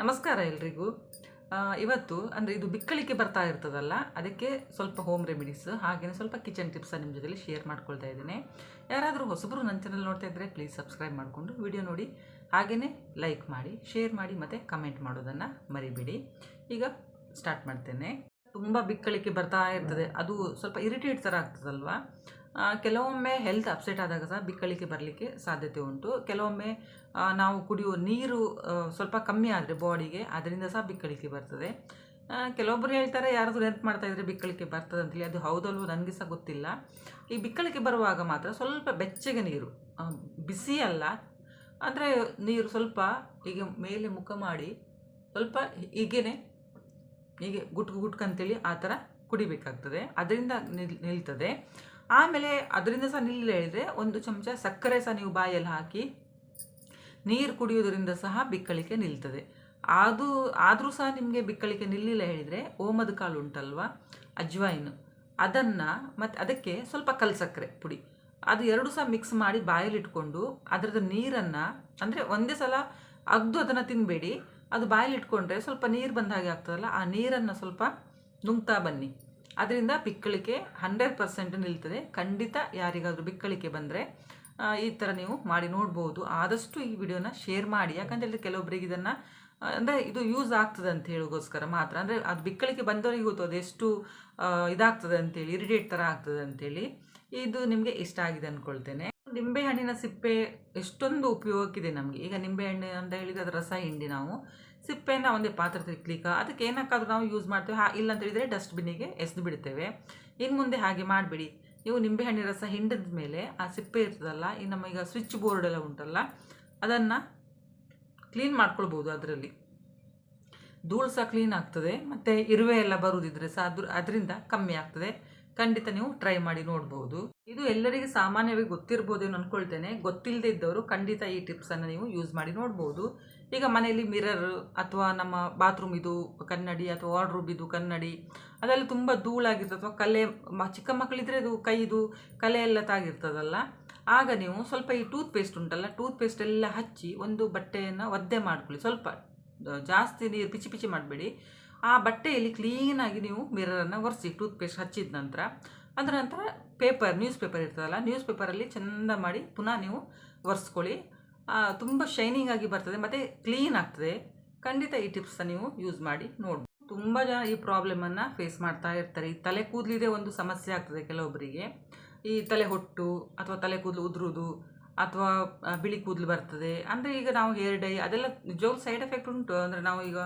ನಮಸ್ಕಾರ ಎಲ್ರಿಗೂ. ಇವತ್ತು ಅಂದರೆ ಇದು ಬಿಕ್ಕಳಿಕೆ ಬರ್ತಾ ಇರ್ತದಲ್ಲ, ಅದಕ್ಕೆ ಸ್ವಲ್ಪ ಹೋಮ್ ರೆಮಿಡೀಸ್ ಹಾಗೆಯೇ ಸ್ವಲ್ಪ ಕಿಚನ್ ಟಿಪ್ಸ ನಿಮ್ಮ ಜೊತೆಲಿ ಶೇರ್ ಮಾಡ್ಕೊಳ್ತಾ ಇದ್ದೀನಿ. ಯಾರಾದರೂ ಹೊಸಬರು ನನ್ನ ಚಾನಲ್ ನೋಡ್ತಾ ಇದ್ದರೆ ಪ್ಲೀಸ್ ಸಬ್ಸ್ಕ್ರೈಬ್ ಮಾಡಿಕೊಂಡು ವಿಡಿಯೋ ನೋಡಿ ಹಾಗೆಯೇ ಲೈಕ್ ಮಾಡಿ ಶೇರ್ ಮಾಡಿ, ಮತ್ತು ಕಮೆಂಟ್ ಮಾಡೋದನ್ನು ಮರಿಬೇಡಿ. ಈಗ ಸ್ಟಾರ್ಟ್ ಮಾಡ್ತೇನೆ. ತುಂಬ ಬಿಕ್ಕಳಿಕೆ ಬರ್ತಾ ಇರ್ತದೆ. ಅದು ಸ್ವಲ್ಪ ಇರಿಟೇಟ್ ಥರ ಆಗ್ತದಲ್ವಾ? ಕೆಲವೊಮ್ಮೆ ಹೆಲ್ತ್ ಅಪ್ಸೆಟ್ ಆದಾಗ ಸಹ ಬಿಕ್ಕಳಿಕೆ ಬರಲಿಕ್ಕೆ ಸಾಧ್ಯತೆ ಉಂಟು. ಕೆಲವೊಮ್ಮೆ ನಾವು ಕುಡಿಯುವ ನೀರು ಸ್ವಲ್ಪ ಕಮ್ಮಿ ಆದರೆ ಬಾಡಿಗೆ ಅದರಿಂದ ಸಹ ಬಿಕ್ಕಳಿಕೆ ಬರ್ತದೆ. ಕೆಲವೊಬ್ಬರು ಹೇಳ್ತಾರೆ, ಯಾರಾದರೂ ನೆನಪು ಮಾಡ್ತಾ ಇದ್ರೆ ಬಿಕ್ಕಳಿಕೆ ಬರ್ತದೆ ಅಂತೇಳಿ. ಅದು ಹೌದಲ್ವೋ ನನಗೆ ಸಹ ಗೊತ್ತಿಲ್ಲ. ಈ ಬಿಕ್ಕಳಿಕೆ ಬರುವಾಗ ಮಾತ್ರ ಸ್ವಲ್ಪ ಬೆಚ್ಚಗೆ ನೀರು ಬಿಸಿ ಅಲ್ಲ. ಅಂದರೆ ನೀರು ಸ್ವಲ್ಪ ಹೀಗೆ ಮೇಲೆ ಮುಖ ಮಾಡಿ, ಸ್ವಲ್ಪ ಹೀಗೇನೆ, ಹೀಗೆ ಗುಟ್ಕು ಗುಟ್ಕಂತೇಳಿ ಆ ಥರ ಕುಡಿಬೇಕಾಗ್ತದೆ. ಅದರಿಂದ ನಿಲ್, ನಿಲ್ತದೆ. ಆಮೇಲೆ ಅದರಿಂದ ಸಹ ನಿಲ್ಲ ಹೇಳಿದರೆ ಒಂದು ಚಮಚ ಸಕ್ಕರೆ ಸಹ ನೀವು ಬಾಯಲ್ಲಿ ಹಾಕಿ ನೀರು ಕುಡಿಯೋದರಿಂದ ಸಹ ಬಿಕ್ಕಳಿಕೆ ನಿಲ್ತದೆ. ಅದು, ಆದರೂ ಸಹ ನಿಮಗೆ ಬಿಕ್ಕಳಿಕೆ ನಿಲ್ಲಿಲ್ಲ ಹೇಳಿದರೆ ಓಮದ ಕಾಳು ಉಂಟಲ್ವಾ, ಅಜ್ವಾಯಿನ್. ಅದನ್ನು ಮತ್ತು ಅದಕ್ಕೆ ಸ್ವಲ್ಪ ಕಲ್ಸಕ್ಕರೆ ಪುಡಿ. ಅದು ಎರಡು ಸಹ ಮಿಕ್ಸ್ ಮಾಡಿ ಬಾಯಲ್ಲಿ ಇಟ್ಕೊಂಡು ಅದರದ್ದು ನೀರನ್ನು ಅಂದರೆ ಒಂದೇ ಸಲ ಅಗ್ದು ಅದನ್ನು ತಿನ್ನಬೇಡಿ ಅದು ಬಾಯಲ್ಲಿ ಇಟ್ಕೊಂಡ್ರೆ ಸ್ವಲ್ಪ ನೀರು ಬಂದ ಹಾಗೆ ಆಗ್ತದಲ್ಲ, ಆ ನೀರನ್ನು ಸ್ವಲ್ಪ ನುಂಗ್ತಾ ಬನ್ನಿ. ಅದರಿಂದ ಬಿಕ್ಕಳಿಕೆ ಹಂಡ್ರೆಡ್ ಪರ್ಸೆಂಟ್ ನಿಲ್ತದೆ. ಖಂಡಿತ ಯಾರಿಗಾದರೂ ಬಿಕ್ಕಳಿಕೆ ಬಂದರೆ ಈ ಥರ ನೀವು ಮಾಡಿ ನೋಡ್ಬೋದು. ಆದಷ್ಟು ಈ ವಿಡಿಯೋನ ಶೇರ್ ಮಾಡಿ. ಇಲ್ಲಿ ಕೆಲವೊಬ್ಬರಿಗೆ ಇದನ್ನು ಅಂದರೆ ಇದು ಯೂಸ್ ಆಗ್ತದೆ ಅಂತ ಹೇಳೋಗೋಸ್ಕರ ಮಾತ್ರ. ಅಂದರೆ ಅದು ಬಿಕ್ಕಳಿಕೆ ಬಂದವರಿಗೆ ಗೊತ್ತು, ಅದು ಎಷ್ಟು ಇದಾಗ್ತದೆ ಅಂತೇಳಿ, ಇರಿಟೇಟ್ ಥರ ಆಗ್ತದೆ ಅಂತೇಳಿ. ಇದು ನಿಮಗೆ ಇಷ್ಟ ಆಗಿದೆ ಅಂದ್ಕೊಳ್ತೇನೆ ನಿಂಬೆಹಣ್ಣಿನ ಸಿಪ್ಪೆ ಎಷ್ಟೊಂದು ಉಪಯೋಗಕ್ಕಿದೆ ನಮಗೆ. ಈಗ ನಿಂಬೆಹಣ್ಣು ಅಂತ ಹೇಳಿದ್ರೆ ಅದು ರಸ ಹಿಂಡಿ ನಾವು. ಸಿಪ್ಪೆಯನ್ನು ಒಂದೇ ಪಾತ್ರೆ ತಿಕ್ಲಿಕ್ಕೆ ಅದಕ್ಕೆ ಏನಕ್ಕಾದ್ರೂ ನಾವು ಯೂಸ್ ಮಾಡ್ತೇವೆ. ಹಾ, ಇಲ್ಲ ಅಂತ ಹೇಳಿದರೆ ಡಸ್ಟ್ಬಿನ್ನಿಗೆ ಎಸೆದು ಬಿಡ್ತೇವೆ. ಇನ್ನು ಮುಂದೆ ಹಾಗೆ ಮಾಡಬೇಡಿ. ನೀವು ನಿಂಬೆಹಣ್ಣಿನ ರಸ ಹಿಂಡಿದ ಮೇಲೆ ಆ ಸಿಪ್ಪೆ ಇರ್ತದಲ್ಲ, ಈ ನಮ್ಮ ಈಗ ಸ್ವಿಚ್ ಬೋರ್ಡ್ ಎಲ್ಲ ಉಂಟಲ್ಲ, ಅದನ್ನು ಕ್ಲೀನ್ ಮಾಡ್ಕೊಳ್ಬೋದು ಅದರಲ್ಲಿ. ಧೂಳು ಸಹ ಕ್ಲೀನ್ ಆಗ್ತದೆ. ಮತ್ತು ಇರುವೆ ಎಲ್ಲ ಬರುವುದಿದ್ರೆ ಸಹ ಅದ್ರ ಅದರಿಂದ ಕಮ್ಮಿ ಆಗ್ತದೆ. ಖಂಡಿತ ನೀವು ಟ್ರೈ ಮಾಡಿ ನೋಡ್ಬೋದು. ಇದು ಎಲ್ಲರಿಗೆ ಸಾಮಾನ್ಯವಾಗಿ ಗೊತ್ತಿರ್ಬೋದೇನೋ ಅಂದ್ಕೊಳ್ತೇನೆ ಗೊತ್ತಿಲ್ಲದೆ ಇದ್ದವರು ಖಂಡಿತ ಈ ಟಿಪ್ಸನ್ನು ನೀವು ಯೂಸ್ ಮಾಡಿ ನೋಡ್ಬೋದು. ಈಗ ಮನೆಯಲ್ಲಿ ಮಿರರ್ ಅಥವಾ ನಮ್ಮ ಬಾತ್ರೂಮ್ ಇದು ಕನ್ನಡಿ ಅಥವಾ ವಾರ್ಡ್ರೂಬ್ ಇದು ಕನ್ನಡಿ, ಅದೆಲ್ಲ ತುಂಬ ಧೂಳಾಗಿರ್ತದೆ ಅಥವಾ ಕಲೆ ಚಿಕ್ಕ ಮಕ್ಕಳಿದ್ರೆ ಅದು ಕೈದು ಕಲೆ ಎಲ್ಲ ತಾಗಿರ್ತದಲ್ಲ. ಆಗ ನೀವು ಸ್ವಲ್ಪ ಈ ಟೂತ್ ಪೇಸ್ಟ್ ಉಂಟಲ್ಲ ಟೂತ್ ಪೇಸ್ಟ್ ಎಲ್ಲ ಹಚ್ಚಿ ಒಂದು ಬಟ್ಟೆಯನ್ನು ಒದ್ದೆ ಮಾಡ್ಕೊಳ್ಳಿ. ಸ್ವಲ್ಪ, ಜಾಸ್ತಿ ನೀರು ಪಿಚಿ ಪಿಚಿ ಮಾಡಬೇಡಿ. ಆ ಬಟ್ಟೆಯಲ್ಲಿ ಕ್ಲೀನಾಗಿ ನೀವು ಮಿರರನ್ನು ಒರೆಸಿ ಟೂತ್ ಪೇಸ್ಟ್ ಹಚ್ಚಿದ ನಂತರ, ಅದರ ನಂತರ ಪೇಪರ್ ನ್ಯೂಸ್ ಪೇಪರ್ ಇರ್ತದಲ್ಲ ನ್ಯೂಸ್ ಪೇಪರಲ್ಲಿ ಚೆಂದ ಮಾಡಿ ಪುನಃ ನೀವು ಒರೆಸ್ಕೊಳ್ಳಿ. ತುಂಬ ಶೈನಿಂಗ್ ಆಗಿ ಬರ್ತದೆ, ಮತ್ತು ಕ್ಲೀನ್ ಆಗ್ತದೆ. ಖಂಡಿತ ಈ ಟಿಪ್ಸನ್ನು ನೀವು ಯೂಸ್ ಮಾಡಿ ನೋಡ್ಬೋದು. ತುಂಬ ಜನ ಈ ಪ್ರಾಬ್ಲಮನ್ನು ಫೇಸ್ ಮಾಡ್ತಾ ಇರ್ತಾರೆ. ಈ ತಲೆ ಕೂದಲಿದೆ ಒಂದು ಸಮಸ್ಯೆ ಆಗ್ತದೆ ಕೆಲವೊಬ್ಬರಿಗೆ ಈ ತಲೆ ಹೊಟ್ಟು ಅಥವಾ ತಲೆ ಕೂದಲು ಉದುರುದು ಅಥವಾ ಬಿಳಿ ಕೂದಲು ಬರ್ತದೆ. ಅಂದರೆ ಈಗ ನಾವು ಹೇರ್ ಡೈ ಅದೆಲ್ಲ ನಿಜವಾಗ್ಲೂ ಸೈಡ್ ಎಫೆಕ್ಟ್ ಉಂಟು. ಅಂದರೆ ನಾವು ಈಗ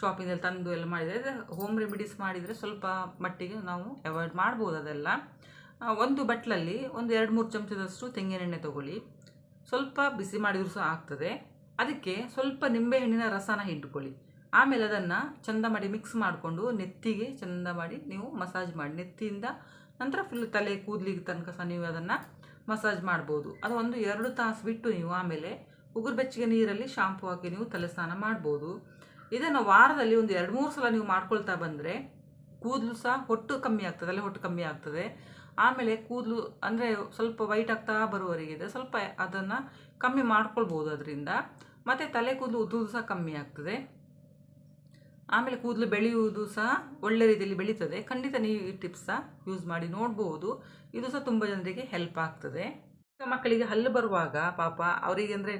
ಶಾಪಿಂಗಲ್ಲಿ ತಂದು ಎಲ್ಲ ಮಾಡಿದರೆ ಹೋಮ್ ರೆಮಿಡೀಸ್ ಮಾಡಿದರೆ ಸ್ವಲ್ಪ ಮಟ್ಟಿಗೆ ನಾವು ಅವಾಯ್ಡ್ ಮಾಡ್ಬೋದು ಅದೆಲ್ಲ. ಒಂದು ಬಟ್ಲಲ್ಲಿ ಒಂದು ಎರಡು ಮೂರು ಚಮಚದಷ್ಟು ತೆಂಗಿನೆಣ್ಣೆ ತೊಗೊಳ್ಳಿ. ಸ್ವಲ್ಪ ಬಿಸಿ ಮಾಡಿದರೂ ಸಹ ಆಗ್ತದೆ. ಅದಕ್ಕೆ ಸ್ವಲ್ಪ ನಿಂಬೆಹಣ್ಣಿನ ರಸನ ಹಿಂಡ್ಕೊಳ್ಳಿ ಆಮೇಲೆ ಅದನ್ನು ಚಂದ ಮಾಡಿ ಮಿಕ್ಸ್ ಮಾಡಿಕೊಂಡು ನೆತ್ತಿಗೆ ಚಂದ ಮಾಡಿ ನೀವು ಮಸಾಜ್ ಮಾಡಿ. ನೆತ್ತಿಯಿಂದ ನಂತರ ಫುಲ್ ತಲೆ ಕೂದಲಿಗೆ ತನಕ ಸಹ ನೀವು ಅದನ್ನು ಮಸಾಜ್ ಮಾಡ್ಬೋದು. ಅದು ಒಂದು ಎರಡು ತಾಸು ಬಿಟ್ಟು ನೀವು ಆಮೇಲೆ ಉಗುರು ಬೆಚ್ಚಗೆ ನೀರಲ್ಲಿ ಶಾಂಪು ಹಾಕಿ ನೀವು ತಲೆ ಸ್ನಾನ ಮಾಡ್ಬೋದು. ಇದನ್ನು ವಾರದಲ್ಲಿ ಒಂದು ಎರಡು ಮೂರು ಸಲ ನೀವು ಮಾಡ್ಕೊಳ್ತಾ ಬಂದರೆ ಕೂದಲು ಸಹ ಹೊಟ್ಟು ಕಮ್ಮಿ ಆಗ್ತದೆ ಅಲ್ಲೇ ಹೊಟ್ಟು ಕಮ್ಮಿ ಆಗ್ತದೆ. ಆಮೇಲೆ ಕೂದಲು ಅಂದರೆ ಸ್ವಲ್ಪ ವೈಟ್ ಆಗ್ತಾ ಬರುವವರೆಗೆ ಇದೆ, ಸ್ವಲ್ಪ ಅದನ್ನು ಕಮ್ಮಿ ಮಾಡ್ಕೊಳ್ಬೋದು ಅದರಿಂದ. ಮತ್ತು ತಲೆ ಕೂದಲು ಉದ್ದುದು ಸಹ ಕಮ್ಮಿ ಆಗ್ತದೆ. ಆಮೇಲೆ ಕೂದಲು ಬೆಳೆಯುವುದು ಸಹ ಒಳ್ಳೆ ರೀತಿಯಲ್ಲಿ ಬೆಳೀತದೆ. ಖಂಡಿತ ನೀವು ಈ ಟಿಪ್ಸ್ ಸಹ ಯೂಸ್ ಮಾಡಿ ನೋಡ್ಬೋದು. ಇದು ಸಹ ತುಂಬ ಜನರಿಗೆ ಹೆಲ್ಪ್ ಆಗ್ತದೆ. ಮಕ್ಕಳಿಗೆ ಹಲ್ಲು ಬರುವಾಗ ಪಾಪ ಅವರಿಗೆ ಅಂದರೆ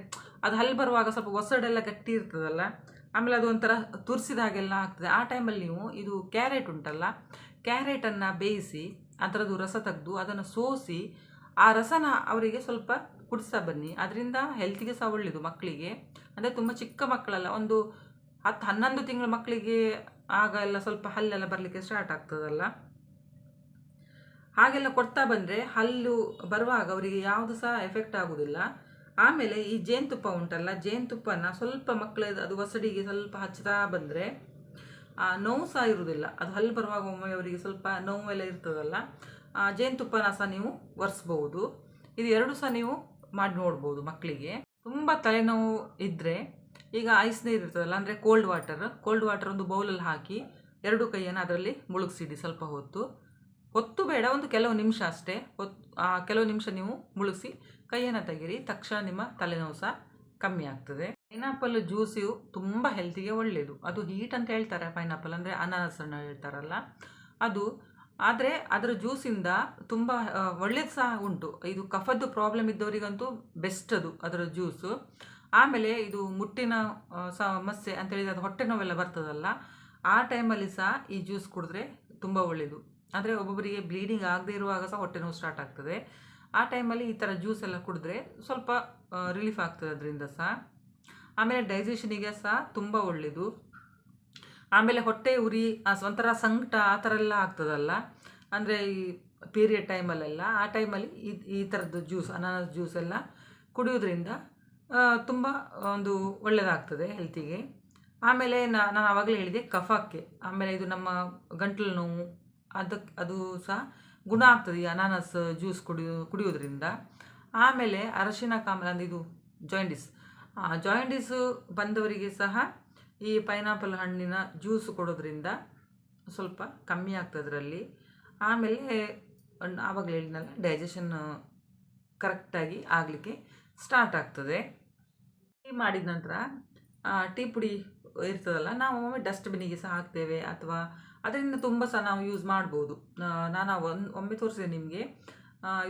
ಅದು ಹಲ್ಲು ಬರುವಾಗ ಸ್ವಲ್ಪ ಒಸಡೆಲ್ಲ ಗಟ್ಟಿ ಇರ್ತದಲ್ಲ, ಆಮೇಲೆ ಅದು ಒಂಥರ ತುರಿಸಿದ ಹಾಗೆಲ್ಲ ಆಗ್ತದೆ. ಆ ಟೈಮಲ್ಲಿ ನೀವು ಇದು ಕ್ಯಾರೆಟ್ ಉಂಟಲ್ಲ ಕ್ಯಾರೆಟನ್ನು ಬೇಯಿಸಿ ಅದರದ್ದು ರಸ ತೆಗೆದು ಅದನ್ನು ಸೋಸಿ ಆ ರಸನ ಅವರಿಗೆ ಸ್ವಲ್ಪ ಕುಡಿಸ್ತಾ ಬನ್ನಿ. ಅದರಿಂದ ಹೆಲ್ತಿಗೆ ಸಹ ಒಳ್ಳೆಯದು ಮಕ್ಕಳಿಗೆ. ಅಂದರೆ ತುಂಬ ಚಿಕ್ಕ ಮಕ್ಕಳಲ್ಲ, ಒಂದು ಹತ್ತು ಹನ್ನೊಂದು ತಿಂಗಳ ಮಕ್ಕಳಿಗೆ ಆಗ ಎಲ್ಲ ಸ್ವಲ್ಪ ಹಲ್ಲೆಲ್ಲ ಬರಲಿಕ್ಕೆ ಸ್ಟಾರ್ಟ್ ಆಗ್ತದಲ್ಲ. ಹಾಗೆಲ್ಲ ಕೊಡ್ತಾ ಬಂದರೆ ಹಲ್ಲು ಬರುವಾಗ ಅವರಿಗೆ ಯಾವುದು ಸಹ ಎಫೆಕ್ಟ್ ಆಗೋದಿಲ್ಲ. ಆಮೇಲೆ ಈ ಜೇನುತುಪ್ಪ ಉಂಟಲ್ಲ ಜೇನುತುಪ್ಪನ ಸ್ವಲ್ಪ ಮಕ್ಕಳ ಅದು ಒಸಡಿಗೆ ಸ್ವಲ್ಪ ಹಚ್ತಾ ಬಂದರೆ ನೋವು ಸಹ ಇರುವುದಿಲ್ಲ ಅದು ಹಲ್ಲು ಬರುವಾಗ ಒಮ್ಮೆ ಅವರಿಗೆ ಸ್ವಲ್ಪ ನೋವೆಲ್ಲ ಇರ್ತದಲ್ಲ. ಜೇನುತುಪ್ಪನ ಸಹ ನೀವು ಒರೆಸ್ಬೋದು. ಇದು ಎರಡು ಸಹ ನೀವು ಮಾಡಿ ನೋಡ್ಬೋದು ಮಕ್ಕಳಿಗೆ ತುಂಬ ತಲೆನೋವು ಇದ್ದರೆ ಈಗ ಐಸ್ ನೀರು ಇರ್ತದಲ್ಲ, ಅಂದರೆ ಕೋಲ್ಡ್ ವಾಟರ್ ಕೋಲ್ಡ್ ವಾಟರ್ ಒಂದು ಬೌಲಲ್ಲಿ ಹಾಕಿ ಎರಡು ಕೈಯನ್ನು ಅದರಲ್ಲಿ ಮುಳುಗಿಸಿಡಿ ಸ್ವಲ್ಪ ಹೊತ್ತು. ಹೊತ್ತು ಬೇಡ, ಒಂದು ಕೆಲವು ನಿಮಿಷ ಅಷ್ಟೇ. ಹೊತ್ತು ಕೆಲವು ನಿಮಿಷ ನೀವು ಮುಳುಗಿಸಿ ಕೈಯನ್ನು ತೆಗೀರಿ, ತಕ್ಷಣ ನಿಮ್ಮ ತಲೆನೋವು ಸಹ ಕಮ್ಮಿ ಆಗ್ತದೆ. ಪೈನಾಪಲ್ ಜ್ಯೂಸು ತುಂಬ ಹೆಲ್ತಿಗೆ ಒಳ್ಳೆಯದು ಅದು ಹೀಟ್ ಅಂತ ಹೇಳ್ತಾರೆ ಪೈನಾಪಲ್ ಅಂದರೆ ಅನಾನಸ್ ಹಣ್ಣು ಹೇಳ್ತಾರಲ್ಲ. ಅದು, ಆದರೆ ಅದರ ಜ್ಯೂಸಿಂದ ತುಂಬ ಒಳ್ಳೇದು ಸಹ ಉಂಟು. ಇದು ಕಫದ್ದು ಪ್ರಾಬ್ಲಮ್ ಇದ್ದವರಿಗಂತೂ ಬೆಸ್ಟ್ ಅದು, ಅದರ ಜ್ಯೂಸು ಆಮೇಲೆ ಇದು ಮುಟ್ಟಿನ ಸಮಸ್ಯೆ ಅಂತೇಳಿದ್ರೆ ಅದು ಹೊಟ್ಟೆ ನೋವೆಲ್ಲ ಬರ್ತದಲ್ಲ, ಆ ಟೈಮಲ್ಲಿ ಸಹ ಈ ಜ್ಯೂಸ್ ಕುಡಿದ್ರೆ ತುಂಬ ಒಳ್ಳೆಯದು ಅಂದರೆ ಒಬ್ಬೊಬ್ಬರಿಗೆ ಬ್ಲೀಡಿಂಗ್ ಆಗದೇ ಇರುವಾಗ ಸಹ ಹೊಟ್ಟೆ ನೋವು ಸ್ಟಾರ್ಟ್ ಆಗ್ತದೆ. ಆ ಟೈಮಲ್ಲಿ ಈ ಥರ ಜ್ಯೂಸ್ ಎಲ್ಲ ಕುಡಿದ್ರೆ ಸ್ವಲ್ಪ ರಿಲೀಫ್ ಆಗ್ತದೆ ಅದರಿಂದ ಸಹ ಆಮೇಲೆ ಡೈಜೆಷನಿಗೆ ಸಹ ತುಂಬ ಒಳ್ಳೆಯದು ಆಮೇಲೆ ಹೊಟ್ಟೆ ಉರಿ ಒಂಥರ ಸಂಕಟ, ಆ ಥರ ಎಲ್ಲ ಆಗ್ತದಲ್ಲ. ಅಂದರೆ ಈ ಪೀರಿಯಡ್ ಟೈಮಲ್ಲೆಲ್ಲ ಆ ಟೈಮಲ್ಲಿ ಈ ಈ ಥರದ್ದು ಜ್ಯೂಸ್ ಅನಾನಸ್ ಜ್ಯೂಸ್ ಎಲ್ಲ ಕುಡಿಯೋದ್ರಿಂದ ತುಂಬ ಒಂದು ಒಳ್ಳೆಯದಾಗ್ತದೆ ಹೆಲ್ತಿಗೆ ಆಮೇಲೆ ನಾನು ಆವಾಗಲೇ ಹೇಳಿದೆ ಕಫಕ್ಕೆ. ಆಮೇಲೆ ಇದು ನಮ್ಮ ಗಂಟಲು ನೋವು ಅದಕ್ಕೆ ಅದು ಸಹ ಗುಣ ಆಗ್ತದೆ ಈ ಅನಾನಸ್ ಜ್ಯೂಸ್ ಕುಡಿಯೋ, ಕುಡಿಯೋದ್ರಿಂದ. ಆಮೇಲೆ ಅರಶಿನ ಕಾಮಲ ಅಂದರೆ ಇದು ಜಾಯಿಂಡಿಸ್ ಜಾಯಿಂಡಿಸು ಬಂದವರಿಗೆ ಸಹ ಈ ಪೈನಾಪಲ್ ಹಣ್ಣಿನ ಜ್ಯೂಸ್ ಕೊಡೋದ್ರಿಂದ ಸ್ವಲ್ಪ ಕಮ್ಮಿ ಆಗ್ತದೆ ಅದರಲ್ಲಿ. ಆಮೇಲೆ, ಆವಾಗಲೇ ಹೇಳಿದ್ನಲ್ಲ ಡೈಜೆಷನ್ ಕರೆಕ್ಟಾಗಿ ಆಗಲಿಕ್ಕೆ ಸ್ಟಾರ್ಟ್ ಆಗ್ತದೆ. ಮಾಡಿದ ನಂತರ ಟೀ ಪುಡಿ ಇರ್ತದಲ್ಲ, ನಾವು ಒಮ್ಮೆ ಡಸ್ಟ್ಬಿನ್ನಿಗೆ ಸಹ ಹಾಕ್ತೇವೆ ಅಥವಾ ಅದರಿಂದ ತುಂಬ ಸಹ ನಾವು ಯೂಸ್ ಮಾಡ್ಬೋದು. ನಾನು ಒಂದು ಒಮ್ಮೆ ತೋರಿಸಿದೆ ನಿಮಗೆ.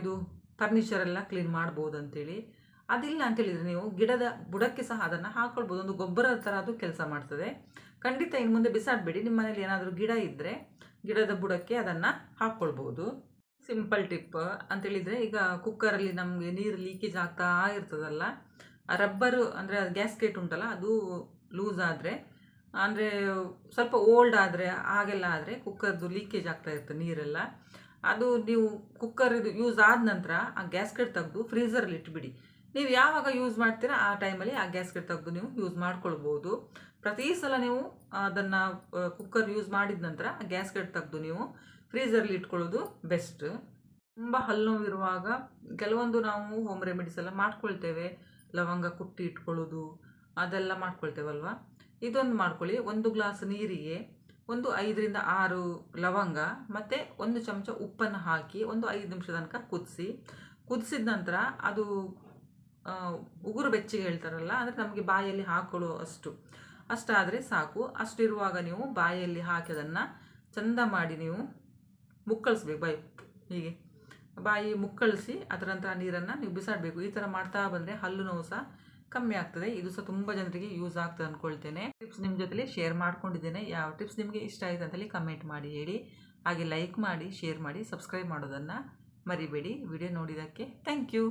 ಇದು ಫರ್ನಿಚರ್ ಎಲ್ಲ ಕ್ಲೀನ್ ಮಾಡ್ಬೋದು ಅಂತೇಳಿ. ಅದಿಲ್ಲ ಅಂತೇಳಿದರೆ ನೀವು ಗಿಡದ ಬುಡಕ್ಕೆ ಸಹ ಅದನ್ನು ಹಾಕ್ಕೊಳ್ಬೋದು ಒಂದು ಗೊಬ್ಬರದ ಥರ ಅದು ಕೆಲಸ ಮಾಡ್ತದೆ. ಖಂಡಿತ ಇನ್ನು ಮುಂದೆ ಬಿಸಾಡಬೇಡಿ. ನಿಮ್ಮ ಮನೇಲಿ ಏನಾದರೂ ಗಿಡ ಇದ್ದರೆ ಗಿಡದ ಬುಡಕ್ಕೆ ಅದನ್ನು ಹಾಕ್ಕೊಳ್ಬೋದು ಸಿಂಪಲ್ ಟಿಪ್ ಅಂತೇಳಿದರೆ ಈಗ ಕುಕ್ಕರಲ್ಲಿ ನಮಗೆ ನೀರು ಲೀಕೇಜ್ ಆಗ್ತಾ ಇರ್ತದಲ್ಲ ರಬ್ಬರು ಅಂದರೆ ಗ್ಯಾಸ್ಕೆಟ್ ಉಂಟಲ್ಲ, ಅದು ಲೂಸ್ ಆದರೆ, ಅಂದರೆ ಸ್ವಲ್ಪ ಓಲ್ಡ್ ಆದರೆ, ಹಾಗೆಲ್ಲ ಆದರೆ ಕುಕ್ಕರ್ದು ಲೀಕೇಜ್ ಆಗ್ತಾ ಇರುತ್ತೆ ನೀರೆಲ್ಲ. ಅದು ನೀವು ಕುಕ್ಕರ್ ಇದು ಯೂಸ್ ಆದ ನಂತರ ಆ ಗ್ಯಾಸ್ಕೆಟ್ ತೆಗೆದು ಫ್ರೀಸರಲ್ಲಿ ಇಟ್ಬಿಡಿ. ನೀವು ಯಾವಾಗ ಯೂಸ್ ಮಾಡ್ತೀರಾ ಆ ಟೈಮಲ್ಲಿ ಆ ಗ್ಯಾಸ್ಕೆಟ್ ತೆಗೆದು ನೀವು ಯೂಸ್ ಮಾಡ್ಕೊಳ್ಬೋದು. ಪ್ರತಿ ಸಲ ನೀವು ಅದನ್ನು ಕುಕ್ಕರ್ ಯೂಸ್ ಮಾಡಿದ ನಂತರ ಆ ಗ್ಯಾಸ್ಕೆಟ್ ತೆಗೆದು ನೀವು ಫ್ರೀಸರಲ್ಲಿ ಇಟ್ಕೊಳ್ಳೋದು ಬೆಸ್ಟ್ ತುಂಬ ಹಲ್ಲುನೋವಿರುವಾಗ ಕೆಲವೊಂದು ನಾವು ಹೋಮ್ ರೆಮಿಡೀಸ್ ಎಲ್ಲ ಮಾಡ್ಕೊಳ್ತೇವೆ. ಲವಂಗ ಕುಟ್ಟಿ ಇಟ್ಕೊಳ್ಳೋದು ಅದೆಲ್ಲ ಮಾಡ್ಕೊಳ್ತೇವಲ್ವ? ಇದೊಂದು ಮಾಡ್ಕೊಳ್ಳಿ. ಒಂದು ಗ್ಲಾಸ್ ನೀರಿಗೆ ಒಂದು ಐದರಿಂದ ಆರು ಲವಂಗ ಮತ್ತು ಒಂದು ಚಮಚ ಉಪ್ಪನ್ನು ಹಾಕಿ ಒಂದು ಐದು ನಿಮಿಷ ತನಕ ಕುದಿಸಿ. ಕುದಿಸಿದ ನಂತರ ಅದು ಉಗುರು ಬೆಚ್ಚಿಗೆ ಹೇಳ್ತಾರಲ್ಲ, ಅಂದರೆ ನಮಗೆ ಬಾಯಲ್ಲಿ ಹಾಕೊಳ್ಳೋ ಅಷ್ಟು. ಅಷ್ಟಾದರೆ ಸಾಕು. ಅಷ್ಟಿರುವಾಗ ನೀವು ಬಾಯಲ್ಲಿ ಹಾಕಿ ಅದನ್ನು ಚಂದ ಮಾಡಿ ನೀವು ಮುಕ್ಕಳಿಸ್ಬೇಕು. ಬೈ. ಹೀಗೆ. ಬಾಯಿ ಮುಕ್ಕಳಿಸಿ ಅದರ ನಂತರ ನೀರನ್ನು ನೀವು ಬಿಸಾಡಬೇಕು. ಈ ಥರ ಮಾಡ್ತಾ ಬಂದರೆ ಹಲ್ಲು ನೋವು ಸಹ ಕಮ್ಮಿ ಆಗ್ತದೆ. ಇದು ಸಹ ತುಂಬ ಜನರಿಗೆ ಯೂಸ್ ಆಗ್ತದೆ ಅಂದ್ಕೊಳ್ತೇನೆ ಟಿಪ್ಸ್ ನಿಮ್ಮ ಜೊತೆಲಿ ಶೇರ್ ಮಾಡ್ಕೊಂಡಿದ್ದೇನೆ. ಯಾವ ಟಿಪ್ಸ್ ನಿಮಗೆ ಇಷ್ಟ ಆಯಿತು ಅಂತೇಳಿ ಕಮೆಂಟ್ ಮಾಡಿ, ಹೇಳಿ. ಹಾಗೆ ಲೈಕ್ ಮಾಡಿ, ಶೇರ್ ಮಾಡಿ, ಸಬ್ಸ್ಕ್ರೈಬ್ ಮಾಡೋದನ್ನು ಮರಿಬೇಡಿ. ವಿಡಿಯೋ ನೋಡಿದ್ದಕ್ಕೆ ಥ್ಯಾಂಕ್ ಯು.